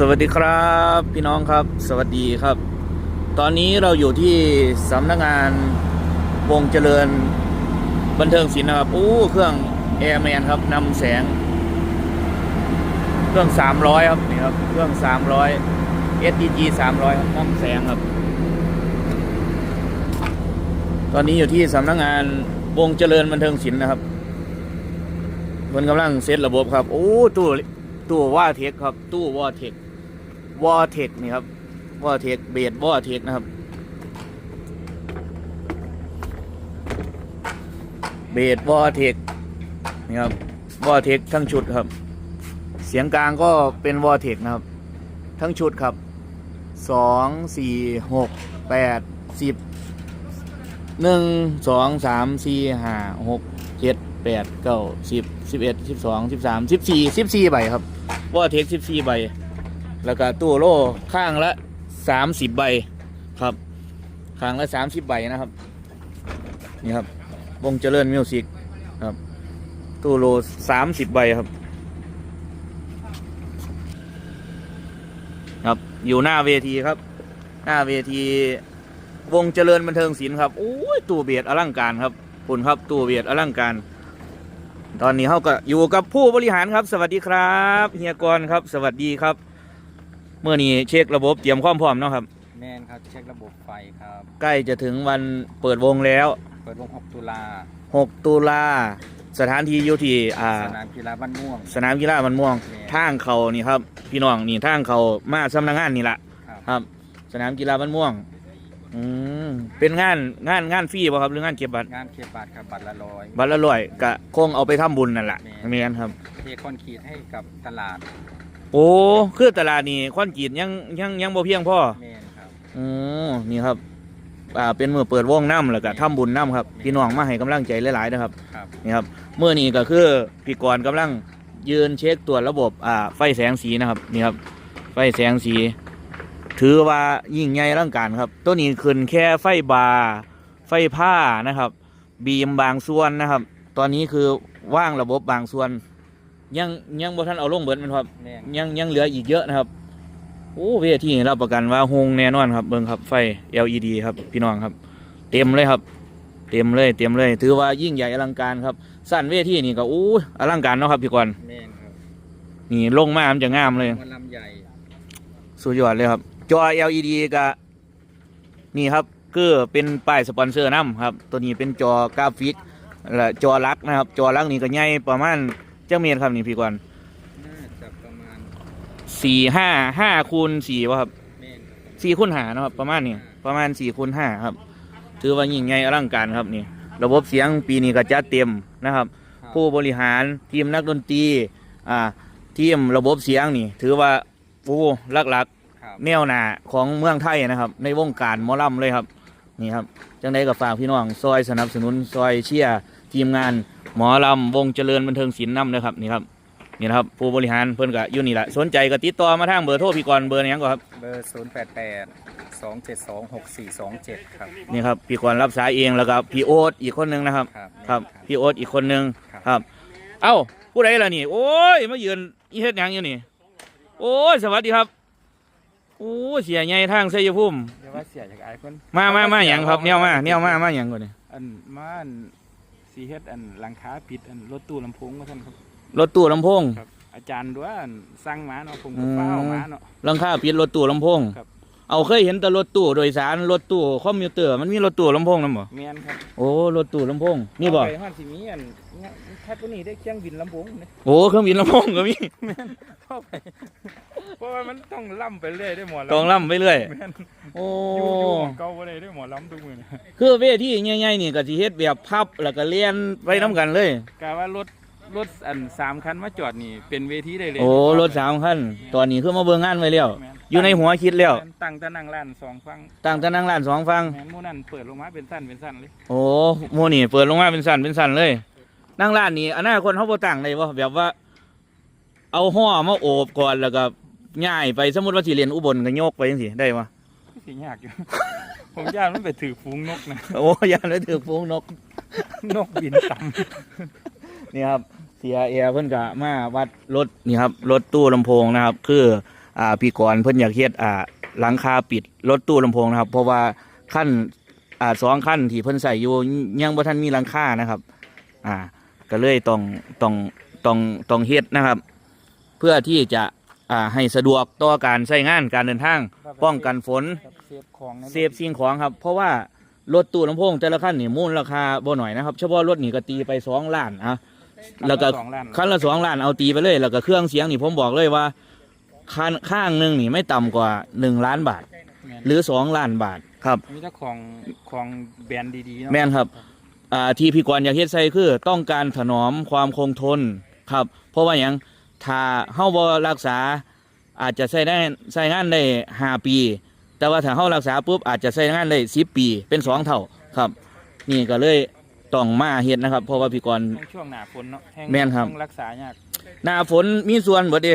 สวัสดีครับพี่น้องครับ สวัสดีครับ ตอนนี้เราอยู่ที่สำนักงานวงเจริญบันเทิงศิลป์นะครับอู้เครื่องแอร์แมนครับนำแสง เครื่อง 300 ครับนี่ครับเครื่อง 300 SDG 300ครับนำแสงครับ ตอนนี้อยู่ที่สำนักงานวงเจริญบันเทิงศิลป์นะครับเพิ่นกำลังเซตระบบครับโอ้ตู้ตู้ว่าเทคครับ ตู้วอเทค วอเทคนี่ครับวอเทคเบสวอเทคนะครับ เบสวอเทคนี่ครับวอเทคทั้งชุดครับ เสียงกลางก็เป็นวอเทคนะครับ ทั้งชุดครับสองสี่หกแปดสิบหนึ่งสองสามสี่ห้าหกเจ็ดแปดเก้าสิบสิบเอ็ดสิบสองสิบสามสิบสี่สิบสี่ใบครับวอเทคสิบสี่ใบ แล้วก็ตู้โล่ข้างละสามสิบใบครับ ข้างละสามสิบใบนะครับ นี่ครับวงเจริญมิวสิกครับ ตู้โลสามสิบใบครับ ครับอยู่หน้าเวทีครับ หน้าเวทีวงเจริญบันเทิงศิลป์ครับโอ้ยตู้เบียดอลังการครับคุณครับตู้เบียดอลังการ ตอนนี้เขาก็อยู่กับผู้บริหารครับ สวัสดีครับ เฮียกรครับ สวัสดีครับ เมื่อนี้เช็คระบบเตรียมความพร้อมเนาะครับ แมนครับเช็คระบบไฟครับ ใกล้จะถึงวันเปิดวงแล้ว เปิดวง 6 ตุลา6 ตุลาสถานที่อยู่ที่อ่าสนามกีฬาบ้านม่วง สนามกีฬามันม่วงแม่ทางเขานี่ครับ พี่น้องนี่ทางเขามาสำนักงานนี่แหละครับครับสนามกีฬามันม่วงอืมเป็นงานงานงานฟรีป่ะครับหรืองานเก็บบัตร งานเคบัตรครับบัตรละร้อยบัตรละร้อยกะคงเอาไปทำบุญนั่นแหละแม่เมียนครับเทคอนกรีตให้กับตลาด โอ้คือตลาดนี่คอนกรีตยังยังยังบ่เพียงพอแมนครับ อือนี่ครับ อ่าเป็นมือเปิดวงน้ำแล้วก็ทำบุญน้ำครับพี่น้องมาให้กำลังใจหลายๆนะครับครับ นี่ครับเมื่อนี้ก็คือพี่กรณ์กำลังยืนเช็คตรวจระบบอ่าไฟแสงสีนะครับนี่ครับ ไฟแสงสี ถือว่ายิ่งใหญ่ร่างการครับ ตัวนี้ขึ้นแค่ไฟบาร์ไฟผ้านะครับ บีมบางส่วนนะครับ ตอนนี้คือว่างระบบบางส่วน ยังยังบ่ทันเอาลงเบิดแมันครับ แมนยังยังเหลืออีกเยอะนะครับ โอ้เวทีรับประกันว่าโฮงแน่นอนครับเบิ่งครับไฟ LED ครับพี่น้องครับ เต็มเลยครับ เต็มเลยเต็มเลย ถือว่ายิ่งใหญ่อลังการครับสั้นเวทีนี่ก็อู้อลังการเนาะครับพี่กรณ์แมนครับนี่ลงมามันจะงามเลยวันลำใหญ่สุดยอดเลยครับ จอ LED ก็นี่ครับคือเป็นป้ายสปอนเซอร์นํครับ ตัวนี้เป็นจอกราฟิกและจอลักนะครับ จอลักนี่ก็ใหญ่ประมาณ เจ้าเมตรครับนี่พี่กรณ์น่าจะประมาณสี่ห้าห้าคูณสี่วะครับแมนครับสี่คูณหานะครับ ประมาณนี้ประมาณสี่คูณห้าครับ ถือว่ายิ่งใหญ่อลังการครับนี่ ระบบเสียงปีนี้ก็จัดเต็มนะครับครับผู้บริหารทีมนักดนตรีอ่าทีมระบบเสียงนี่ ถือว่าโอ้หลักครับๆแนวหน้าของเมืองไทยนะครับ ในวงการหมอลำเลยครับ นี่ครับ จังไดก็ฝากพี่น้อง ซอยสนับสนุน ซอยเชียร์ทีมงาน หมอลำวงเจริญบันเทิงศิลป์นำนะครับนี่ครับนี่นะครับผู้บริหารเพิ่นก็อยู่นี่แหละสนใจก็ติดต่อมาทางเบอร์โทรพี่กรณ์เบอร์นี้ยังก็ครับเบอร์ 0 8 8 2 7 2 6 4 2 7 ครับ นี่ครับพี่กรณ์รับสายเองแล้วก็พี่โอ๊ตอีกคนหนึงนะครับครับครับแม่นพี่โอ๊ตอีกคนหนึงครับ ครับ เอ้าผู้ใดล่ะนี่ โอ้ยมายืนอีเฮ็ดหยังอยู่นี่ โอ้ยสวัสดีครับโอ้ยเสียใหญ่ทางชัยภูมิเดี๋ยวว่าเสียจากไอ้คนมามามาหยังครับแนวมาแนวมามาหยังก่อนนี่อันมาอัน สีเฮ็ดอันหลังคาปิดอันรถตู้ลำโพงว่าท่านครับ รถตู้ลำโพงครับอาจารย์ด้วยอันสั่งมาเนาะผมอืก็มเฝ้ามาเนาะหลังคาปิดรถตู้ลำโพง ครับ เอาเคยเห็นแต่รถตู้โดยสารรถตู้คอมพิวเตอร์มันมีรถตู้ลำโพงนํบ่เมียนครับโอ้รถตู้ลำโพงนี่บ่เอาไปฮอดสิมีอันเนี่ยแค่ตัวนี้ได้เครื่องบินลำโพงเนี่ยโอ้เครื่องบินลำโพงก็มีเข้าไปเพราะว่ามันต้องล่ำไปเรื่อยได้หมอลำต้องล่ำไปเรื่อยแม่นโอ้อยู่อยู่หม้องเก่าบ่ได้ได้หมอลำทุกมื้อนี่คือเวทีใหญ่ๆนี่ก็สิเฮ็ดแบบพับแล้วก็เลียนไปนํกันเลย กะว่ารถรถอันสามคันมาจอดนี่เป็นเวทีได้เลยโอ้รถสามคันตอนนี้คือมาเบิ่งงานไว้แล้วแม่น อยู่ในหัวคิดแล้วแม่นตั้งแต่นั่งร้านสองฟังต่างกันนั่งร้านสองฟังแม่นหมู่นั้นเปิดลงมาเป็นสั้นเป็นสั้นเลยโอ้โมนี่เปิดลงมาเป็นสันเป็นสันเลย นั่งร้านนี้อนาคตเขาบ่ตั้งเลยว่าแบบว่า เอาห่อมาโอบก่อนแล้วก็ง่ายไปสมมติว่าสิเรียนอุบลก็โยกไปจังซี่ได้ปะสิยากอยู่ ผมย่านมันไปถือฝูงนกนะ โอ้ยานเลยถือฟูงนก นกบินต่นี่ครับเสียเอเพิ่นก็มาวัดรถนี่ครับรถตู้ลำโพงนะครับ คือ อ่าพี่กรณ์เพิ่นอยากเฮ็ดอ่าหลังคาปิดรถตู้ลำโพงนะครับ เพราะว่าขั้นอ่าสองขั้นที่เพิ่นใส่อยู่ยังบ่ทันมีหลังคานะครับ อ่า ก็เลยต้องต้องต้องต้องเฮ็ดนะครับ เพื่อที่จะอ่าให้สะดวกต่อการใช้งานการเดินทาง ป้องกันฝน ครับเซฟของในรถเซฟสิ่งของครับ เพราะว่ารถตู้ลำโพงแต่ละคันนี่มูลราคาบ่หน่อยนะครับ เฉพาะรถนี่ก็ตีไปสองล้านอะแล้วก็ สองล้านคันละสองล้านเอาตีไปเลย แล้วก็เครื่องเสียงนี่ผมบอกเลยว่า คันข้างหนึ่งนี่ไม่ต่ำกว่าหนึ่งล้านบาท แม่นหรือสองล้านบาทครับ มีแต่ของของแบรนด์ดีๆเนาะแม่นครับอ่าที่พี่กรณ์อยากเฮ็ดใส่คือต้องการถนอมความคงทนครับ เพราะว่าอย่างถ้าเฮาบ่รักษาอาจจะใช้ได้ใช้งานได้ห้าปี แต่ว่าถ้าเฮารักษาปุ๊บอาจจะใช้งานได้สิบปีเป็นสองเท่าครับ นี่ก็เลยต้องมาเฮ็ดนะครับ เพราะว่าพี่กรณ์ในช่วงหน้าฝนเนาะแห้งแม่นครับต้องรักษายากหน้าฝนมีส่วนเบิดเด้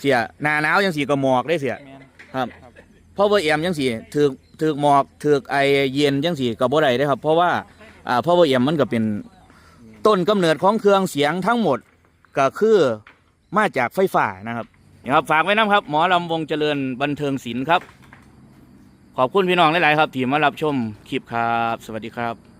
เสียหน้าหนาวจังสีก็หมอกได้เสีย แม่นครับครับ เพราะว่าเอี่ยมจังสีถือกถือกหมอกถือกไอเย็นจังสีก็บ่ได้เด้ครับ เพราะว่าอ่าเพราะว่าเอี่ยมมันก็เป็นต้นกำเนิดของเครื่องเสียงทั้งหมดก็คือมาจากไฟฟ้านะครับนี่ครับฝากไว้นะครับ หมอลำวงเจริญบันเทิงศิลป์ครับ ขอบคุณพี่น้องหลาย ๆ ครับที่มารับชมคลิปครับ สวัสดีครับ